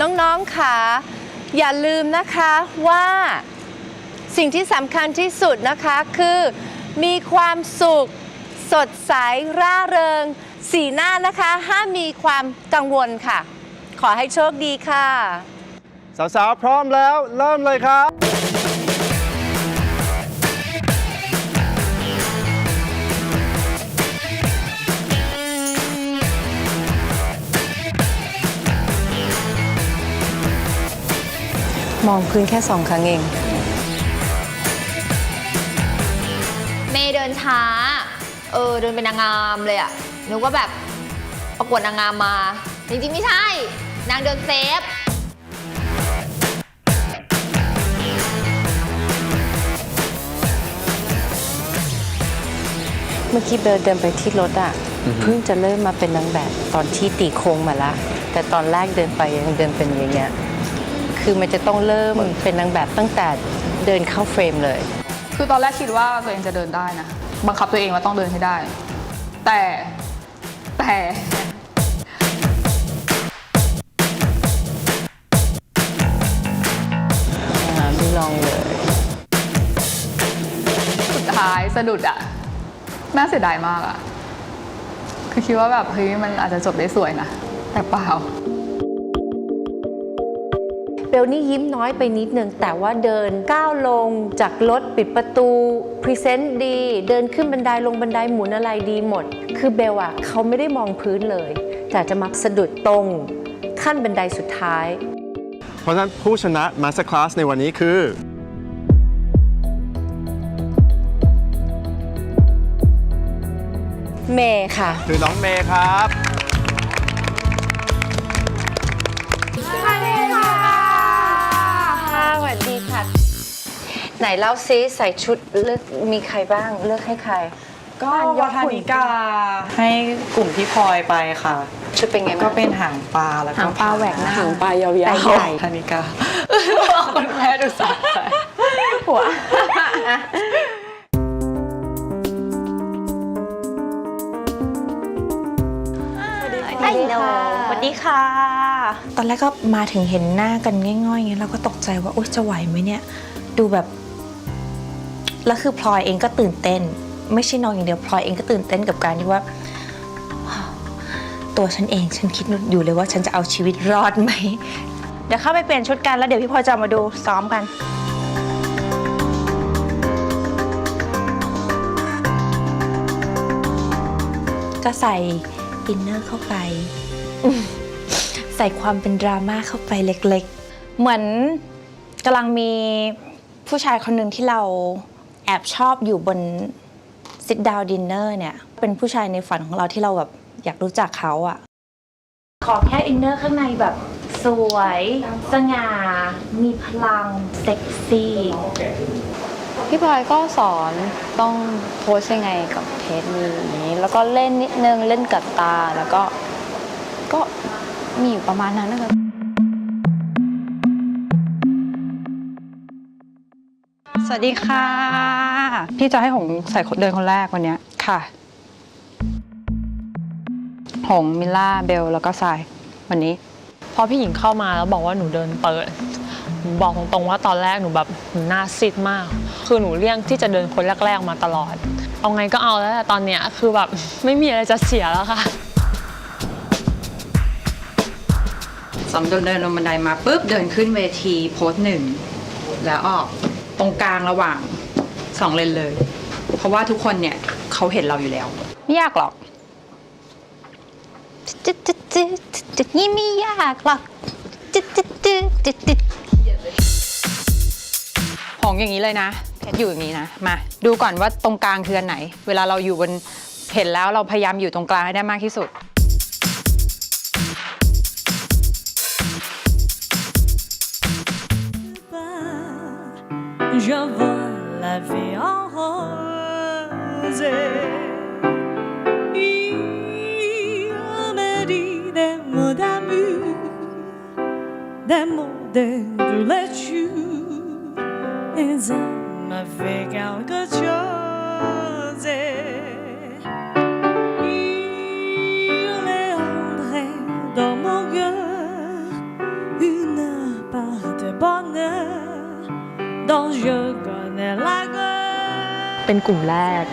น้องๆค่ะอย่าลืมนะคะว่าสิ่งที่สำคัญที่สุดนะคะคือมีความสุขสดใสร่าเริง สีหน้านะคะห้ามมีความกังวลค่ะ ขอให้โชคดีค่ะ สาวๆ พร้อมแล้ว เริ่มเลยครับ มองพื้นแค่สองครั้งเอง เมย์เดินช้า เออ เดินเป็นนางงามเลยอะนึกว่าแบบประกวดนางงามมา จริงๆไม่ใช่ นางเดินเซฟ เมื่อกี้เบลเดินไปที่รถอะเพิ่งจะเริ่มมาเป็นนางแบบตอนที่ตีโค้งมาละ แต่ตอนแรกเดินไปยังเดินเป็นอย่างเงี้ย คือมันจะต้องเริ่มเป็นนางแบบตั้งแต่เดินเข้าเฟรมเลย คือตอนแรกคิดว่าตัวเองจะเดินได้นะ บังคับตัวเองว่าต้องเดินให้ได้ แต่แต่อ่าไม่ลองเลย สุดท้ายสะดุดอะน่าเสียดายมากอะคือคิดว่าแบบเฮ้ยมันอาจจะจบได้สวยนะ แต่เปล่า เบลนี่ยิ้มน้อยไปนิดนึงแต่ว่าเดินก้าวลงจากรถปิดประตูพรีเซนต์ดี เดินขึ้นบันไดลงบันไดหมุนอะไรดีหมด คือเบลอะเขาไม่ได้มองพื้นเลย แต่จะมักสะดุดตรงขั้นบันไดสุดท้าย เพราะฉะนั้นผู้ชนะ Master Class ในวันนี้คือ เมย์ค่ะ คือน้องเมย์ครับ ค่ะ สวัสดีค่ะ ไหนเล่าซิใส่ชุดเลือกมีใครบ้างเลือกให้ใคร ก็วัฒนิกาให้กลุ่มพี่พลอยไปค่ะ ชุดเป็นไงก็บ้างเป็นหางปลาแล้วก็หางปลาแหวกหน้า หางปลายาวแต่ๆใหญ่ธนิกาคนแพ้ดูสะใจหัวฮัลโหลสวัสดีค่ะ ตอนแรกก็มาถึงเห็นหน้ากันง่อยๆอย่างเงี้ยเราก็ตกใจว่าอุ๊ยจะไหวไหมเนี่ย ดูแบบ แล้วคือพลอยเองก็ตื่นเต้น ไม่ใช่น้องอย่างเดียวพลอยเองก็ตื่นเต้นกับการที่ว่า ตัวฉันเองฉันคิดอยู่เลยว่าฉันจะเอาชีวิตรอดไหมเดี๋ยวเข้าไปเปลี่ยนชุดกันแล้วเดี๋ยวพี่พลอยจะมาดูซ้อมกันก็ใส่อินเนอร์เข้าไป ใส่ความเป็นดราม่าเข้าไปเล็กๆ เหมือนกำลังมีผู้ชายคนหนึ่งที่เราแอบชอบอยู่บน sit down dinner เนี่ย เป็นผู้ชายในฝันของเราที่เราแบบอยากรู้จักเขาอะขอแค่อินเนอร์ข้างในแบบสวย สง่า มีพลัง เซ็กซี่ พี่พลอยก็สอนต้องโพสยังไงกับเทสมีอย่างนี้ แล้วก็เล่นนิดนึงเล่นกับตาแล้วก็ก็ มีอยู่ประมาณนั้นนะคะสวัสดีค่ะ พี่จะให้หงใส่เดินคนแรกวันเนี้ยค่ะ หงมิลล่าเบลแล้วก็ทรายวันนี้ พอพี่หญิงเข้ามาแล้วบอกว่าหนูเดินเปิดหนูบอกตรงๆว่าตอนแรกหนูแบบหนูหน้าซีดมาก คือหนูเลี่ยงที่จะเดินคนแรกๆมาตลอด เอาไงก็เอาแล้วแต่ตอนเนี้ยคือแบบไม่มีอะไรจะเสียแล้วค่ะ สำเดินเดินลงบันไดมาปุ๊บเดินขึ้นเวทีโพสหนึ่งแล้วออกตรงกลางระหว่างสองเลนเลย เพราะว่าทุกคนเนี่ยเขาเห็นเราอยู่แล้ว ไม่ยากหรอกจึ๊ดจึ๊ดจึ๊ดจึ๊ดนี่ไม่ยากหรอกจึ๊ดจึ๊ดจึ๊ดจึ๊ดจึ๊ดหงอย่างนี้เลยนะเพชรอยู่อย่างนี้นะมาดูก่อนว่าตรงกลางคืออันไหน เวลาเราอยู่บนเห็นแล้วเราพยายามอยู่ตรงกลางให้ได้มากที่สุด J'envoie la vie en rose. Il me dit des mots d'amour, des mots de lecture, et ça m'a fait quelque chose. เป็นกลุ่มแรก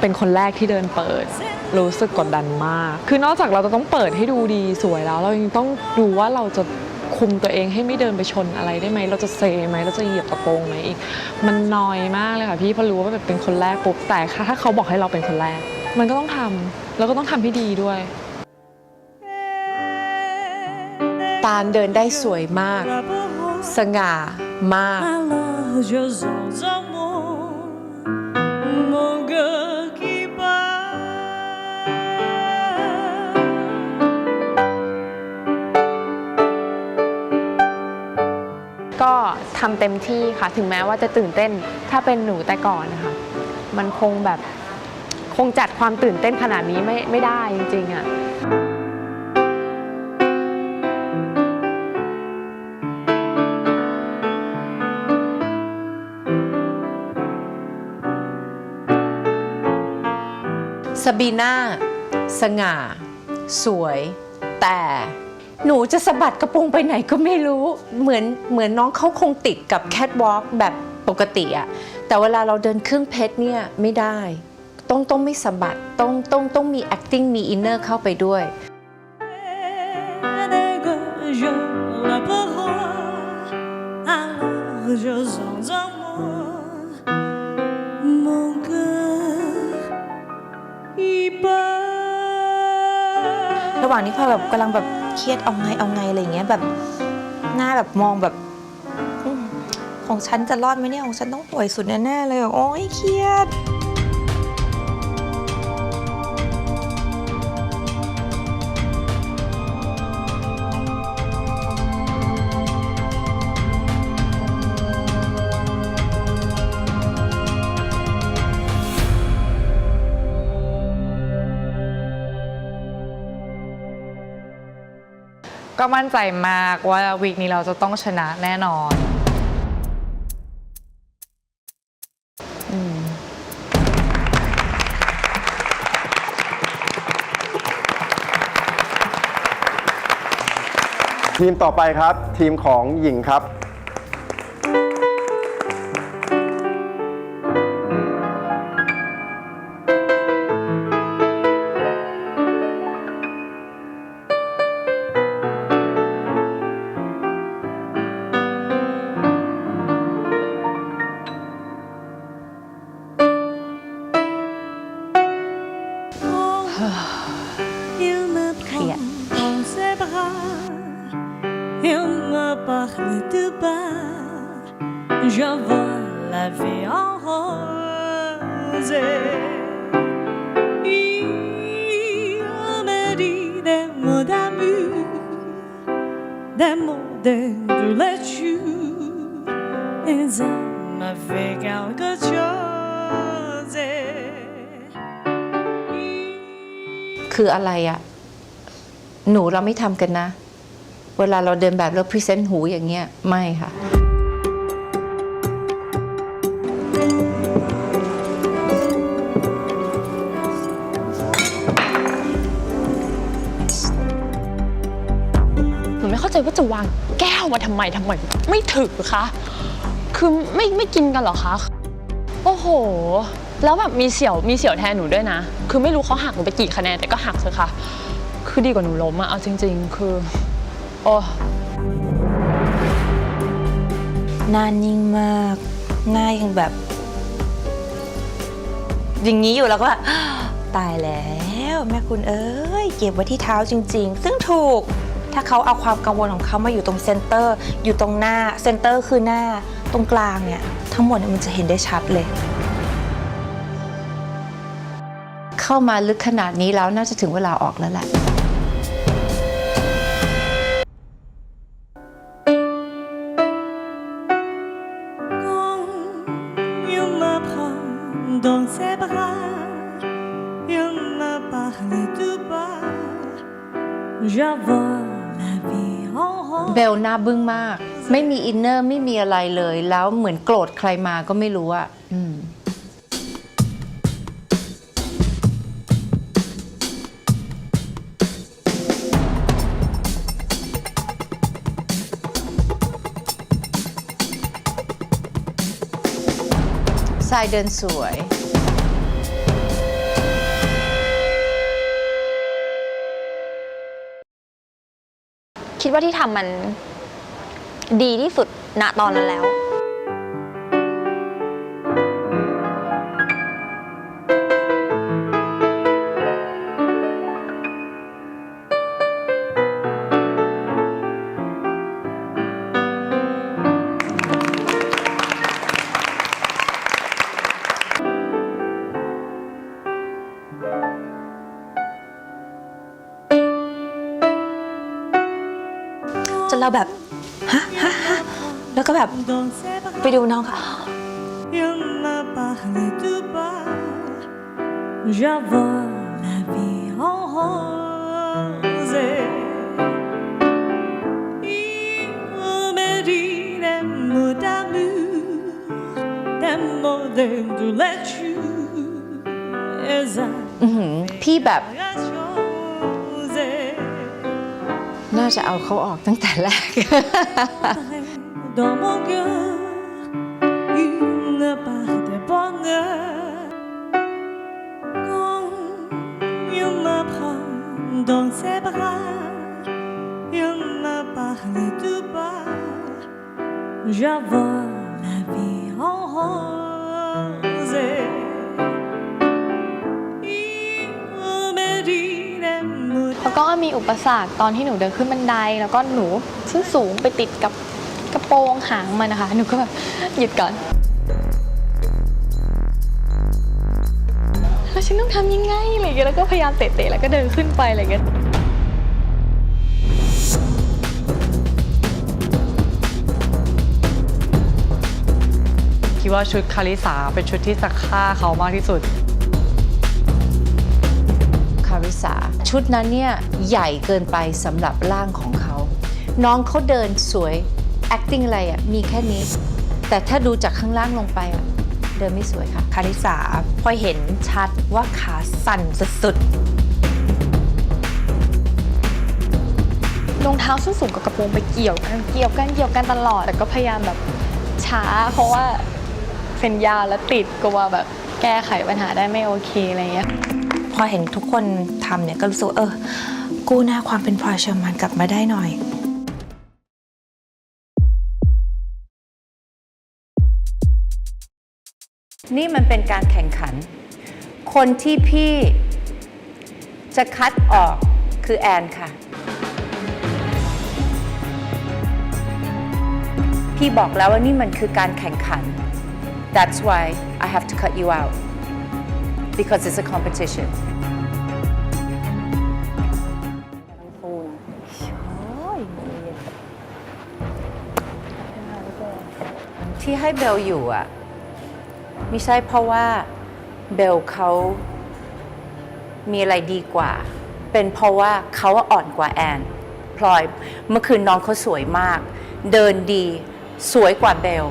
เป็นคนแรกที่เดินเปิด รู้สึกกดดันมาก คือนอกจากเราจะต้องเปิดให้ดูดีสวยแล้ว เรายังต้องดูว่าเราจะคุมตัวเองให้ไม่เดินไปชนอะไรได้ไหม เราจะเซไหม เราจะเหยียบกระโปรงไหมอีก มันน้อยมากเลยค่ะพี่เพราะรู้ว่าแบบเป็นคนแรกปุ๊บ แต่ถ้าเขาบอกให้เราเป็นคนแรก มันก็ต้องทำแล้วก็ต้องทำให้ดีด้วย ตาลเดินได้สวยมาก สง่ามาก ทำเต็มที่ค่ะ ถึงแม้ว่าจะตื่นเต้นถ้าเป็นหนูแต่ก่อนนะคะมันคงแบบคงจัดความตื่นเต้นขนาดนี้ไม่ไม่ได้จริงๆอะ่ะสบีน่า สง่า สวย แต่ หนูจะสะบัดกระโปรงไปไหนก็ไม่รู้ เหมือนเหมือนน้องเขาคงติดกับแคทวอล์กแบบปกติอะแต่เวลาเราเดินเครื่องเพชรเนี่ยไม่ได้ ต้องต้องไม่สะบัดต้องต้องต้องมี acting มี inner เข้าไปด้วย ระหว่างนี้พอแบบกำลังแบบ เครียดเอาไงเอาไงอะไรเงี้ยแบบหน้าแบบมองแบบของฉันจะรอดไหมเนี่ยของฉันต้องป่วยสุดแน่ๆเลยโอ้ยเครียด ก็มั่นใจมากว่าวีคนี้เราจะต้องชนะแน่นอนทีมต่อไปครับ ทีมของหญิงครับ mots d'amour, des mots de lecture, et ça m'a fait quelque chose. คืออะไรอะหนูเราไม่ทำกันนะ เวลาเราเดินแบบเราพรีเซนต์หูอย่างเงี้ย ไม่ค่ะ ว่าจะวางแก้วมาทำไมทำไมไม่ถือคะ คือไม่ไม่กินกันเหรอคะ โอ้โห แล้วแบบมีเสี่ยวมีเสี่ยวแทนหนูด้วยนะ คือไม่รู้เขาหักหนูไปกี่คะแนนแต่ก็หักเถอะค่ะ คือดีกว่าหนูล้มอะเอาจริง ๆ คือ โอ้หน้านิ่งมาก หน้ายังแบบ อย่างนี้อยู่แล้วก็ ตายแล้ว แม่คุณเอ้ย เก็บไว้ที่เท้าจริง ๆ ซึ่งถูก ถ้าเขาเอาความกังวลของเขามาอยู่ตรงเซนเตอร์ อยู่ตรงหน้าเซนเตอร์คือหน้าตรงกลางเนี่ยทั้งหมดเนี่ยมันจะเห็นได้ชัดเลย เข้ามาลึกขนาดนี้แล้วน่าจะถึงเวลาออกแล้วแหละ Quand il เบลหน้าบึ้งมาก ไม่มีอินเนอร์ไม่มีอะไรเลย แล้วเหมือนโกรธใครมาก็ไม่รู้อะอืมสายเดินสวย คิดว่าที่ทำมันดีที่สุดณตอนนั้นแล้ว เราแบบฮะฮะฮะแล้วก็แบบ dans ses bras. ไปดูน้องก็ Il m'a parlé tout bas. J'avais la vie en rose. Il me dit des mots d'amour, des mots de douloureuse. Et ça อื้อหือพี่แบบ น่าจะเอาเขาออกตั้งแต่แรก Dans mon cœur, une part de bonheur. Quand il me prend dans ses bras, il me parle tout bas. J'avais la vie en rose. มีอุปสรรคตอนที่หนูเดินขึ้นบันได แล้วก็หนูขึ้นสูงไปติดกับกระโปรงหางมันนะคะ หนูก็แบบหยุดก่อน แล้วฉันต้องทำยังไงอะไรอย่างเงี้ยแล้วก็พยายามเตะๆแล้วก็เดินขึ้นไปอะไรอย่างเงี้ยคิดว่าชุดคาริสาเป็นชุดที่จะฆ่าเขามากที่สุด คาชุดนั้นเนี่ยใหญ่เกินไปสำหรับร่างของเขา น้องเขาเดินสวย acting อะไรอะ่ะมีแค่นี้ แต่ถ้าดูจากข้างล่างลงไปอะ่ะเดินไม่สวยค่ะคาริสาพอยเห็นชัดว่าขาสั่นสุดรองเท้าส้นสูงกับกระโปรงไปเกี่ยวกันเกี่ยวกันเกี่ยวกันตลอด แต่ก็พยายามแบบช้า เพราะว่าเป็นยาวและติดกลัวแบบแก้ไขปัญหาได้ไม่โอเคอะไรเงี้ย อเห็นทุกคนทำเนี่ยก็รู้สึกว่าเออ กู้หน้าความเป็นพลอยเชอร์มานกลับมาได้หน่อยนี่มันเป็นการแข่งขัน คนที่พี่จะคัดออกคือแอนค่ะ พี่บอกแล้วว่านี่มันคือการแข่งขัน That's why I have to cut you out because it's a competition ที่ให้เบลอยู่อะไม่ใช่เพราะว่าเบลเขามีอะไรดีกว่า เป็นเพราะว่าเขาอ่อนกว่าแอนพลอยเมื่อคืนน้องเขาสวยมาก เดินดีสวยกว่าเบล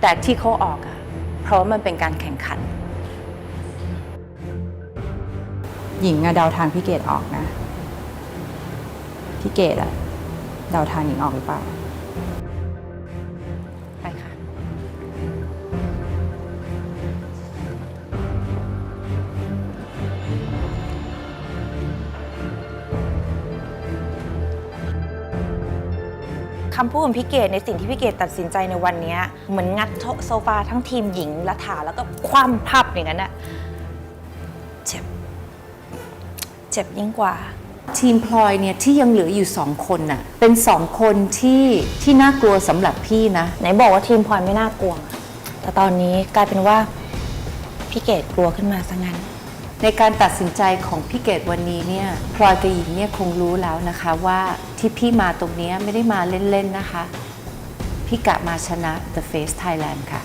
แต่ที่เขาออกอะเพราะมันเป็นการแข่งขัน หญิงอะเดาทางพี่เกดออกนะ พี่เกดอะเดาทางหญิงออกหรือเปล่า คำพูดของพี่เกดในสิ่งที่พี่เกดตัดสินใจในวันเนี้ยเหมือนงัดโซฟาทั้งทีมหญิงและถาแล้วก็คว่ำพับอย่างนั้นอะเจ็บ เจ็บยิ่งกว่า ทีมพลอยเนี่ยที่ยังเหลืออยู่สองคนน่ะ เป็นสองคนที่ที่น่ากลัวสำหรับพี่นะ ไหนบอกว่าทีมพลอยไม่น่ากลัว แต่ตอนนี้กลายเป็นว่าพี่เกดกลัวขึ้นมาซะงั้น ในการตัดสินใจของพี่เกดวันนี้เนี่ยพลอยกับหญิงเนี่ยคงรู้แล้วนะคะว่าที่พี่มาตรงนี้ไม่ได้มาเล่นๆนะคะ พี่กะมาชนะ The Face Thailand ค่ะ